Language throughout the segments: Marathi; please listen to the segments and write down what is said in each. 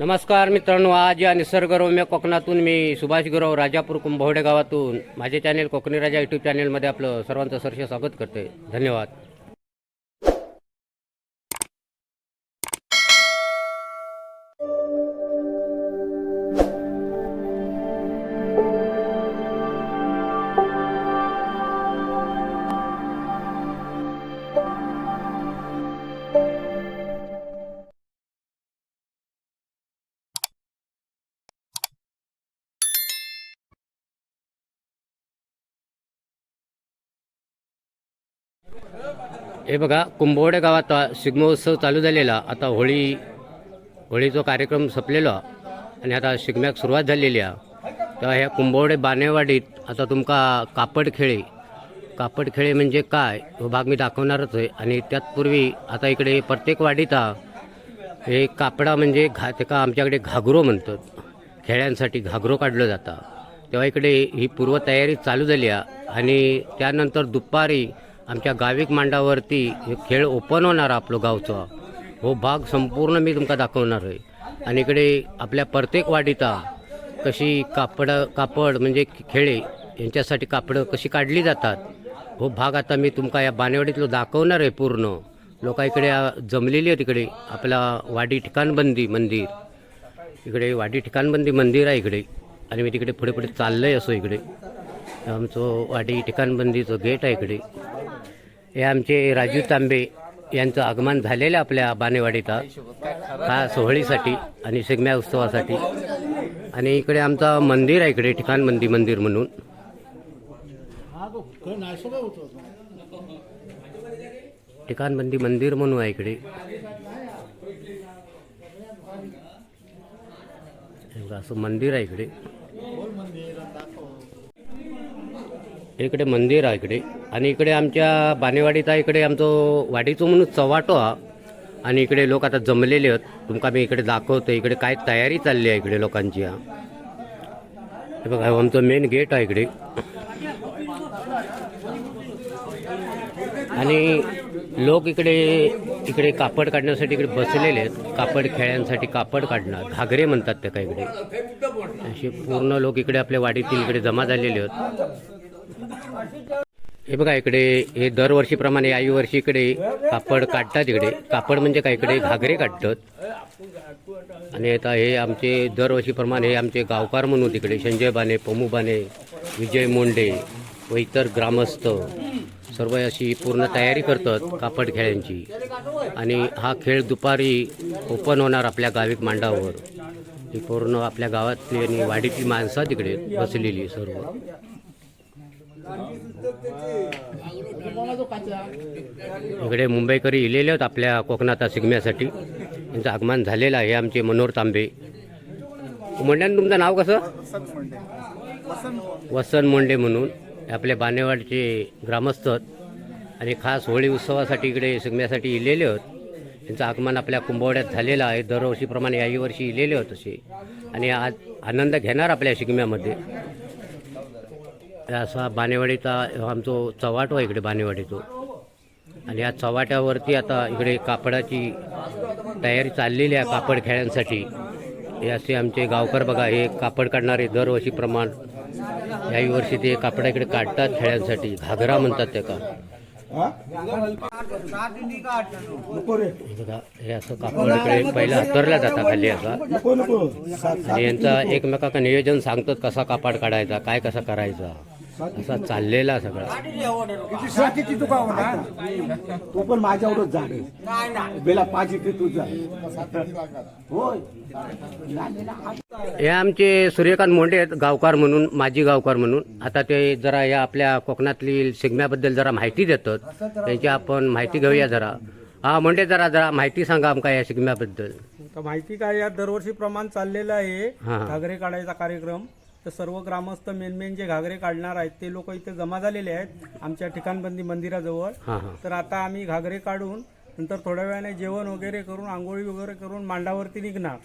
नमस्कार मित्रांनो आज या निसर्गरम्य कोकणातून मी सुभाष गुरव राजापूर कुंभवडे गावातून माझे चॅनेल कोकणी राजा यूट्यूब चॅनेलमध्ये आपलं सर्वांचं सरसे स्वागत करते धन्यवाद. हे बघा कुंभवडे गावात शिगमोत्सव चालू झालेला. आता होळी होळीचा कार्यक्रम संपलेलो आणि आता शिगम्याक सुरुवात झालेली आहे. तेव्हा ह्या कुंभवडे बानेवाडीत आता तुमका कापड खेळे. कापड खेळे म्हणजे काय? हो भाग मी दाखवणारच आहे. आणि त्यातपूर्वी आता इकडे प्रत्येक वाडीत हे कापडा म्हणजे घा तेका आमच्याकडे घागरो म्हणतात. खेळ्यांसाठी घागरो काढलं जातं. तेव्हा इकडे ही पूर्वतयारी चालू झाली आहे. आणि त्यानंतर दुपारी आमच्या गाविक मांडावरती हे खेळ ओपन होणार आपलं गावचा. हो भाग संपूर्ण मी तुमका दाखवणार आहे. आणि इकडे आपल्या प्रत्येक वाडीता कशी कापड कापड म्हणजे खेळे यांच्यासाठी कापडं कशी काढली जातात हो भाग आता मी तुमका या बानेवाडीतलं दाखवणार आहे पूर्ण. लोका इकडे जमलेली आहेत तिकडे आपला वाडी ठिकाणबंदी मंदिर. इकडे वाडी ठिकाणबंदी मंदिर आहे इकडे. आणि मी तिकडे पुढे पुढे चाललं आहे असो इकडे. आमचं वाडी ठिकाणबंदीचं गेट आहे इकडे. हे आमचे राजू तांबे यांचं आगमन झालेलं आहे आपल्या बानेवाडीचा हा सोहळीसाठी आणि शिगम्या उत्सवासाठी. आणि इकडे आमचं मंदिर आहे इकडे ठिकाणबंदी मंदिर म्हणून. ठिकाणबंदी मंदिर म्हणून आहे इकडे. असं मंदिर आहे इकडे. इकडे मंदिर आहे इकडे. आणि इकडे आमच्या बानेवाडीचा इकडे आमचं वाडीचं म्हणून चव्हाटो हा. आणि इकडे लोक आता जमलेले आहेत. तुमका मी इकडे दाखवतो इकडे काय तयारी चालली आहे इकडे लोकांची हा. हे बघा आमचं मेन गेट आहे इकडे. आणि लोक इकडे इकडे कापड काढण्यासाठी इकडे बसलेले आहेत. कापड खेळ्यांसाठी कापड काढणार. घागरे म्हणतात त्या काही इकडे. असे पूर्ण लोक इकडे आपल्या वाडीतील इकडे जमा झालेले आहेत. हे बघा इकडे हे दरवर्षीप्रमाणे आई वर्षी इकडे कापड काढतात इकडे. कापड म्हणजे काय इकडे? घागरे काढतात. आणि आता हे आमचे दरवर्षीप्रमाणे हे आमचे गावकार म्हणून तिकडे संजय बाने पमू बाने विजय मोंडे व इतर ग्रामस्थ सर्व अशी पूर्ण तयारी करतात कापड खेळ्यांची. आणि हा खेळ दुपारी ओपन होणार आपल्या गाविक मांडावर. ही पूर्ण आपल्या गावातली आणि वाडीतली माणसं तिकडे बसलेली सर्व. इकडे मुंबईकरी इलेले आहेत आपल्या कोकणात शिगम्यासाठी. यांचं आगमन झालेलं आहे आमचे मनोहर तांबे. मोंड्यानं तुमचं नाव कसं? वसन मोंडे म्हणून. हे आपले बानेवाडचे ग्रामस्थ आणि खास होळी उत्सवासाठी इकडे शिगम्यासाठी इलेले आहेत. त्यांचं आगमन आपल्या कुंभवड्यात झालेलं आहे. दरवर्षीप्रमाणे याही वर्षी इलेले होत असे आणि आज आनंद घेणार आपल्या शिगम्यामध्ये. असा बानेवाडीचा आमचो चव्हाट आहे इकडे बानेवाडीचो आणि या चव्हाट्यावरती आता इकडे कापडाची तयारी चाललेली आहे कापड खेळ्यांसाठी. हे असे आमचे गावकर बघा हे कापड काढणारे दरवर्षी प्रमाण याही वर्षी ते कापड इकडे काढतात खेळ्यांसाठी. घागरा म्हणतात ते का? नको रे. हे असं कापड इकडे पहिला हातरला जाता खाली असा. आणि यांचा एकमेकांना नियोजन सांगतात कसा कापड काढायचा काय कसा करायचा. असा चाललेला सगळा. किती तुका होणार तू पण माझ्यावरच झाड बेला पाच इथे तुझा. होय. हे आमचे सूर्यकांत मोंडे आहेत गावकार म्हणून माजी गावकार म्हणून. आता ते जरा या आपल्या कोकणातली शिगम्याबद्दल जरा माहिती देतात. त्यांची आपण माहिती घेऊया जरा. हा मोंडे जरा जरा माहिती सांगा आमका या शिगम्याबद्दल माहिती काय या दरवर्षी प्रमाण चाललेलं आहे. हा. घागरे काढायचा कार्यक्रम. तर सर्व ग्रामस्थ मेन मेन जे घागरे काढणार आहेत ते लोक इथे जमा झालेले आहेत आमच्या ठिकाणबंदी मंदिराजवळ. तर आता आम्ही घागरे काढून नंतर थोड्या वेळाने जेवण वगैरे करून आंघोळी वगैरे करून मांडावरती निघणार.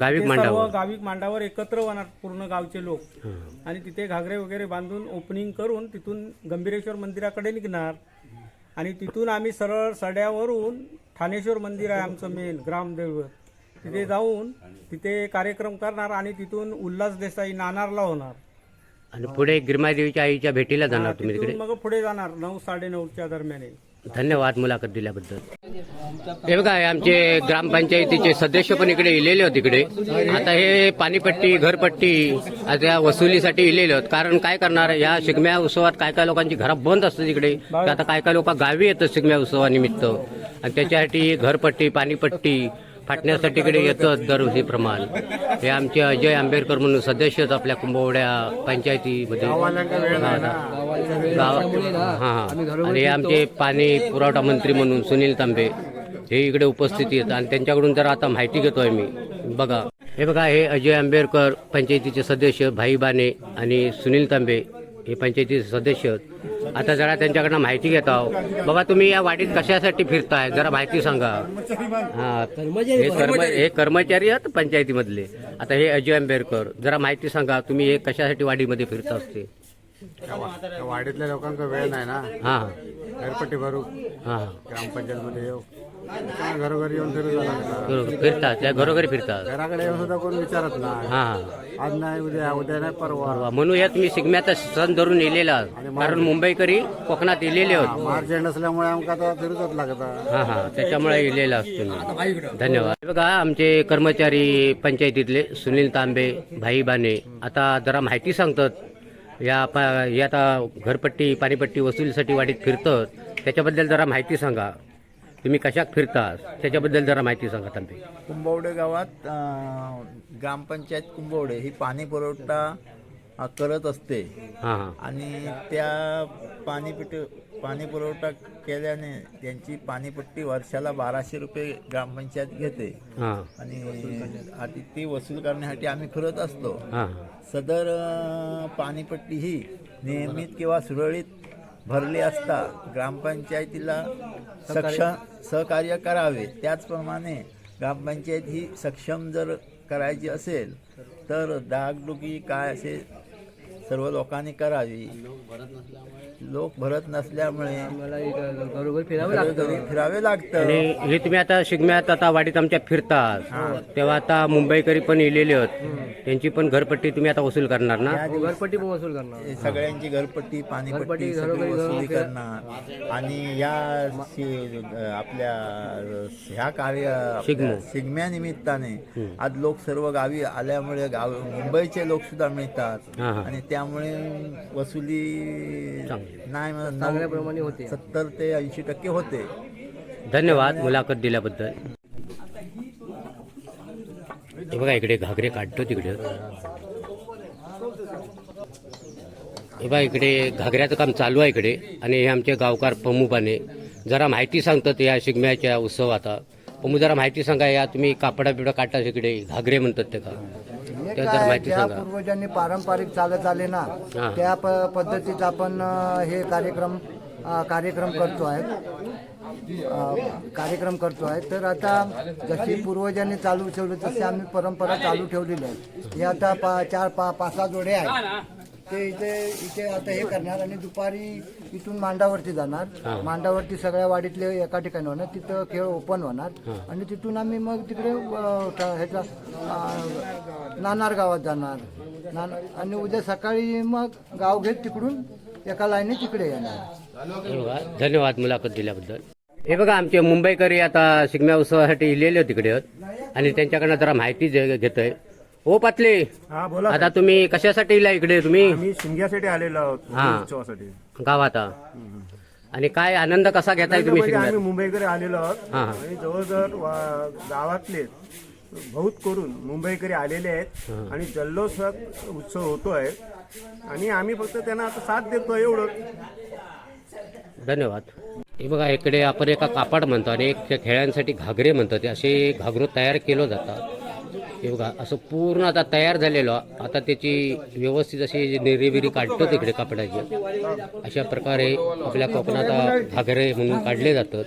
गाविक सर्व मांडावर. गाविक मांडावर एकत्र होणार पूर्ण गावचे लोक. आणि तिथे घागरे वगैरे बांधून ओपनिंग करून तिथून गंभीरेश्वर मंदिराकडे निघणार. आणि तिथून आम्ही सरळ सड्यावरून ठाणेश्वर मंदिर आहे आमचं मेन ग्रामदैवत. तिथे जाऊन तिथे कार्यक्रम करणार आणि तिथून उल्हास देसाई नाणारला होणार. आणि पुढे गिरमादेवीच्या आईच्या भेटीला जाणार तुम्ही तिथून तिकडे मग पुढे जाणार नऊ साडे नऊच्या दरम्यान. धन्यवाद मुलाखत दिल्याबद्दल. हे बघा हे आमचे ग्रामपंचायतीचे सदस्य पण इकडे इलेले होते इकडे आता हे पाणीपट्टी घरपट्टी आता या वसुलीसाठी इलेले होत कारण काय करणार या शिगम्या उत्सवात काय काय लोकांची घरं बंद असतात इकडे तर आता काय काय लोक गावी येतात शिगम्या उत्सवानिमित्त. आणि त्याच्यासाठी घरपट्टी पाणीपट्टी फाटण्यासाठी इकडे येतात दरवर्षी प्रमाण. हे आमचे अजय आंबेडकर म्हणून सदस्य आहेत आपल्या कुंभवड्या पंचायतीमध्ये. गाव हा आणि हे आमचे पाणी पुरवठा मंत्री म्हणून सुनील तांबे हे इकडे उपस्थित आहेत. आणि त्यांच्याकडून जर आता माहिती घेतोय मी बघा. हे बघा हे अजय आंबेडकर पंचायतीचे सदस्य भाई बाने आणि सुनील तांबे हे पंचायतीचे सदस्य आहेत. आता जरा त्यांच्याकडनं माहिती घेत आहो बाबा तुम्ही या वाडीत कशासाठी फिरताय? जरा माहिती सांगा. हा हे कर्म हे कर्मचारी आहेत पंचायतीमधले. आता हे अजय आंबेडकर जरा माहिती सांगा तुम्ही हे कशासाठी वाडीमध्ये फिरता असते? वाडीतल्या लोकांका वेळ नाही ना. हा. घरपट्टी भरू. हा. ग्रामपंचायत मध्ये येऊ. काय घरोघरी येऊन फिरू बरोबर. फिरतात त्या घरोघरी फिरतात. घराकडे येऊन सुद्धा कोण विचारत नाही. हा. हा आज नाही उद्या उद्या नाही परवा. परवा. म्हणून या तुम्ही शिगम्याचा सण धरून येलेला. कारण मुंबईकरी कोकणात येलेले होत. मार्च एंड असल्यामुळे आमका आता फिरूच लागतं हा हा. त्याच्यामुळे येलेला असतो मी. धन्यवाद. हे बघा आमचे कर्मचारी पंचायतीतले सुनील तांबे भाई बाने. आता जरा माहिती सांगतात. या प हे आता घरपट्टी पाणीपट्टी वसुलीसाठी वाडीत फिरतात. त्याच्याबद्दल जरा माहिती सांगा. तुम्ही कशात फिरता त्याच्याबद्दल जरा माहिती सांगा तांबे कुंभवडे गावात अं, ग्रामपंचायत कुंभवडे ही पाणी पुरवठा अं, करत असते. हा हा. आणि त्या पाणीपट्टी पाणी पुरवठा केल्याने त्यांची पाणीपट्टी वर्षाला बाराशे रुपये ग्रामपंचायत घेते. हा. आणि आधी ती वसूल करण्यासाठी आम्ही फिरत असतो. हा. सदर अं, पाणीपट्टी ही नियमित किंवा सुरळीत भरली असता ग्रामपंचायतीला सक्षम सहकार्य करावे. त्याचप्रमाणे ग्रामपंचायत ही सक्षम जर करायची असेल तर दागडुगी काय असे सर्व लोकांनी करावी लोक भरत नसल्यामुळे घरोघरी फिरावे लागतं. आणि हे तुम्ही आता शिगम्यात आता वाडीत आमच्या फिरतात. तेव्हा आता मुंबईकरी पण इलेले आहेत. त्यांची पण घरपट्टी तुम्ही आता वसूल करणार ना? घरपट्टी पण वसूल करणार. हे सगळ्यांची घरपट्टी पाणीपट्टी सगळी वसुली करणार. आणि या शि- आपल्या ह्या कार्य आपल्या शिगमो. शिगम्यानिमित्ताने आज लोक सर्व गावी आल्यामुळे गाव मुंबईचे लोक सुद्धा मिळतात. हा, हा. आणि त्यामुळे वसुली. नाही होते. सत्तर ते ऐंशी टक्के होते. धन्यवाद मुलाखत दिल्याबद्दल. हे बघा इकडे घागरे काढतो तिकडे. हे बघा इकडे घागऱ्याचं काम चालू आहे इकडे. आणि हे आमचे गावकार पमुपाने जरा माहिती सांगतात या शिगम्याच्या उत्सवात. पमू जरा माहिती सांगा या तुम्ही कापडा बिडा काढता इकडे घागरे म्हणतात ते का? त्या जरा काय माहिती ज्या सांगा पूर्वजांनी पारंपरिक चालत आले ना हा. त्या प- पद्धतीत आपण अ, हे कार्यक्रम अ, कार्यक्रम करतो आहे. अ, कार्यक्रम करतो आहे. तर आता जशी पूर्वजांनी चालू ठेवली तशी आम्ही परंपरा चालू ठेवलेली आहे. हे आता पा चार पा पाच सहा जोडे आहेत. ते इथे इथे आता हे करणार आणि दुपारी इथून मांडावरती जाणार. मांडावरती सगळ्या वाडीतले एका ठिकाणी होणार. तिथं खेळ ओपन होणार. आणि तिथून आम्ही मग तिकडे अ, ठ- ह्याचा अ, नाणार गावात जाणार. नाना आणि उद्या सकाळी मग गाव घेत तिकडून एका लाईने तिकडे येणार. बघा धन्यवाद मुलाखत दिल्याबद्दल. हे बघा आमचे मुंबईकरी आता शिगम्या उत्सवासाठी इलेले आहेत तिकडे. आणि त्यांच्याकडनं जरा माहिती जे- घेतोय. हो पातले हा बोला. आता तुम्ही कशासाठी इला इकडे? तुम्ही? मी शिमग्यासाठी आलेलो आहोत हा. उत्सवासाठी. गावात आणि काय आनंद कसा घेताय तुम्ही म्हणजे आम्ही शिगम्यात मुंबईकडे आलेलो आहोत. हा, हा. आणि जवळजवळ वा- गावातले बहुत करून मुंबईकडे आलेले आहेत आणि जल्लोषात उत्सव होतोय. आणि आम्ही फक्त त्यांना आता साथ देतोय एवढं. धन्यवाद. हे बघा इकडे आपण एका कापड म्हणतो आणि एक खेळांसाठी घागरे म्हणतो. ते असे घागरो तयार केलं जातात. हे बघा असं पूर्ण आता तयार झालेलं. आता त्याची व्यवस्थित अशी निर्विरी काढतो तिकडे कापडाची. अशा प्रकारे आपल्या कोकणात घागरे म्हणून काढले जातात.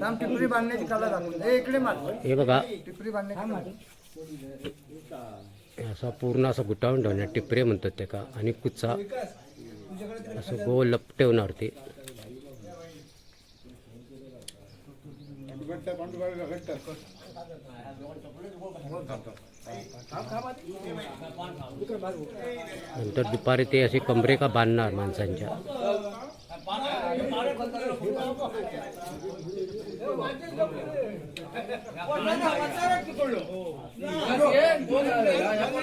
राम टिपरी बांधण्याची कला दाखवली हे इकडे मार. हे बघा. टिपरी बांधण्याची असा पूर्ण असं गुटावून ठेवणार टिपरे म्हणतात ते का? आणि कुचा असं गोल लपटवणार ते. नंतर दुपारी ते असे कमरे का बांधणार माणसांच्या.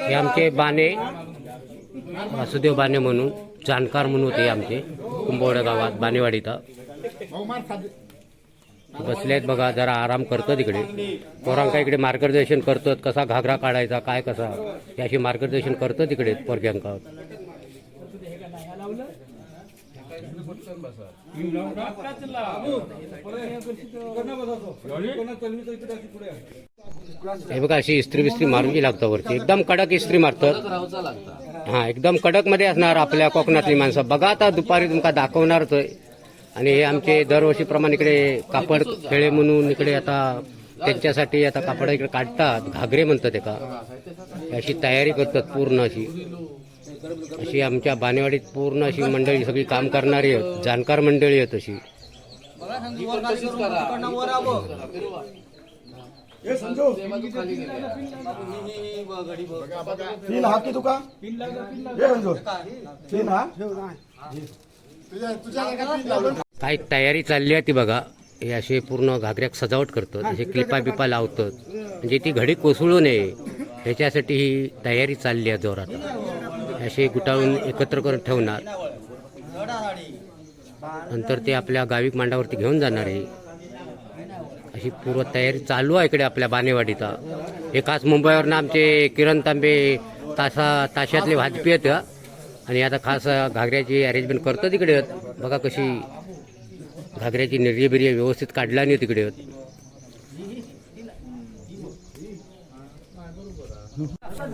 हे आमचे बाणे वासुदेव बाणे म्हणून जाणकार म्हणून होते आमचे कुंभवड्या गावात बाणेवाडीत. बसले आहेत बघा जरा आराम करतो तिकडे पोरांका इकडे मार्गदर्शन करतो कसा घागरा काढायचा काय कसा. याशी मार्गदर्शन करतो तिकडे पोरग्यांका. हे बघा अशी इस्त्री बिस्त्री मारून लागतं वरती. एकदम कडक इस्त्री मारतात. हा एकदम कडकमध्ये असणार आपल्या कोकणातली माणसं. बघा आता दुपारी तुमका दाखवणारच आहे आणि हे आमचे दरवर्षीप्रमाणे इकडे कापड खेळे म्हणून इकडे आता त्यांच्यासाठी आता कापड इकडे काढतात. घागरे म्हणतात एका. अशी तयारी करतात पूर्ण अशी. अशी आमच्या बानेवाडीत पूर्ण अशी मंडळी सगळी काम करणारी आहेत. जाणकार मंडळी आहेत अशी. हा की तुका? हा? काय तयारी चालली आहे ती बघा. हे असे पूर्ण घागऱ्याक सजावट करतात असे क्लिपा बिपा लावतात. म्हणजे ती घडी कोसळू नये. ह्याच्यासाठी ही तयारी चालली आहे जोरात. असे गुटाळून एकत्र करून ठेवणार. नंतर ते आपल्या गाविक मांडावरती घेऊन जाणार आहे. अशी पूर्व तयारी चालू आहे इकडे आपल्या बानेवाडीचा हे खास मुंबईवरनं आमचे किरण तांबे तासा ताशातले भाजपी आहेत. आणि आता खास घागऱ्याची अरेंजमेंट करतो तिकडे बघा कशी घागऱ्याची निर्यबिर्य व्यवस्थित काढला नाही तिकडे